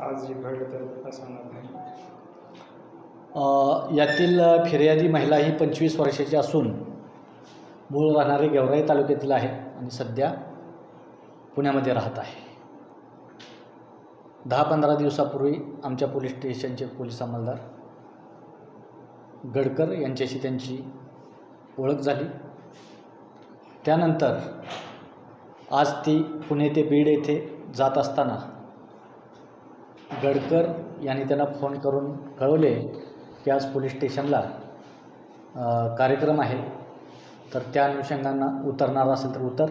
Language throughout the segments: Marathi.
आज जी घडलं तर प्रसंगात नाही. यातील फिर्यादी महिला ही पंचवीस वर्षाची असून मूळ राहणारे गेवराई तालुक्यातील आहे आणि सध्या पुण्यामध्ये राहत आहे. दहा पंधरा दिवसापूर्वी आमच्या पोलीस स्टेशनचे पोलीस अंमलदार गडकर यांच्याशी त्यांची ओळख झाली. त्यानंतर आज ती पुणे ते बीड येथे जात असताना गडकर यांनी त्यांना फोन करून कळवले की आज पोलीस स्टेशनला कार्यक्रम आहे. तर त्या अनुषंगानं उतरणार असेल तर उतर.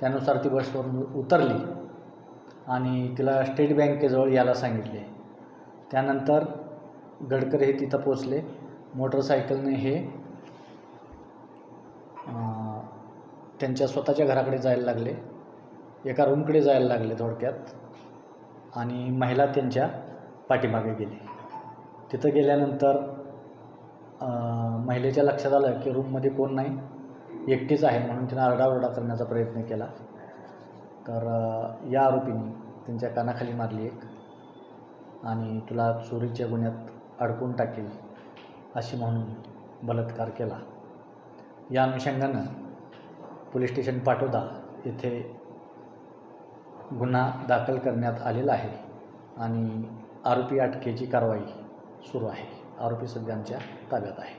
त्यानुसार ती बसवरून उतरली आणि तिला स्टेट बँकेजवळ यायला सांगितले. त्यानंतर गडकर हे तिथं पोचले मोटरसायकलने हे त्यांच्या स्वतःच्या घराकडे जायला लागले. एका रूमकडे जायला लागले थोडक्यात. आणि महिला त्यांच्या पाठीमागे गेली. तिथं गेल्यानंतर महिलेच्या लक्षात आलं की रूममध्ये कोण नाही एकटीच आहे म्हणून तिनं आरडाओरडा करण्याचा प्रयत्न केला. तर या आरोपीने त्यांच्या कानाखाली मारली एक आणि तुला चोरीच्या गुन्ह्यात अडकून टाकेल अशी म्हणून बलात्कार केला. या अनुषंगानं पोलीस स्टेशन पाटोदा येथे गुन्हा दाखल करण्यात आलेला आहे आणि आरोपी अटकेची कारवाई सुरू आहे. आरोपी सध्या आमच्या ताब्यात आहे.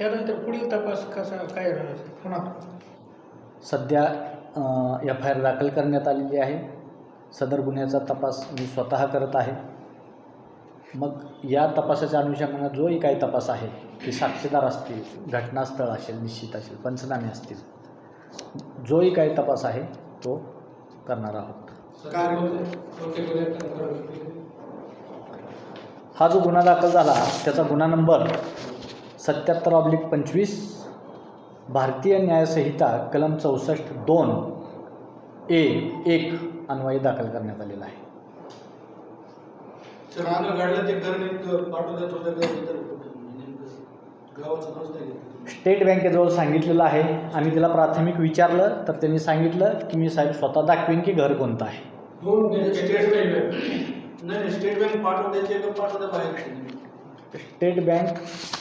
यानंतर पुढील तपास कसा काय राहणार पुन्हा. सध्या एफ आय आर दाखल करण्यात आलेली आहे. सदर गुन्ह्याचा तपास मी स्वतः करत आहे. मग या तपासाच्या अनुषंगानं जोही काही तपास आहे की साक्षीदार असतील घटनास्थळ असेल निश्चित असेल पंचनामे असतील जोही काही तपास आहे तो करणार आहोत. हा जो गुन्हा दाखल झाला त्याचा गुन्हा नंबर सत्याहत्तर ऑब्लिक पंचवीस भारतीय न्यायसंहिता कलम चौसष्ट दोन ए एक अन्वये दाखल करण्यात आलेला आहे. ते स्टेट बँकेजवळ सांगितलेलं आहे. आणि तिला प्राथमिक विचारलं तर त्यांनी सांगितलं की मी साहेब स्वतः दाखवीन की घर कोणतं आहे. दोन स्टेट बँक. नाही स्टेट बँक पाठवण्याचे का पाठवता बाहेर स्टेट बँक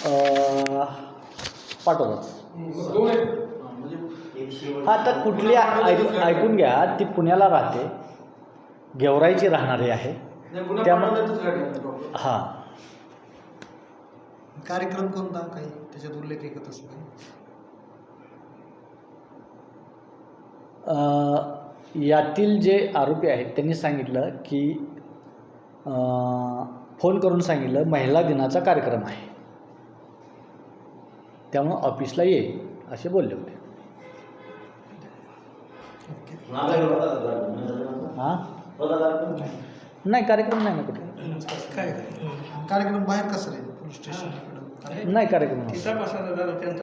अं, पाठवतात. हां, म्हणजे तर कुठली ऐक- ऐकून घ्या ती पुण्याला राहते. गेवराईची राहणारी आहे. त्यामुळे- हां. कार्यक्रम कोणता काही त्याच्यात उल्लेख आहे का? तसं काही अ, यातील जे आरोपी आहेत त्यांनी सांगितलं की अ, फोन करून सांगितलं महिला दिनाचा कार्यक्रम आहे. त्यामुळं ऑफिसला ये असे बोलले होते. हां? नाही कार्यक्रम नाही ना कुठे. काय कार्यक्रम बाहेर कसं रे पोलीस स्टेशन नाही कार्यक्रम नाही. तपासाचा झाला त्यांचा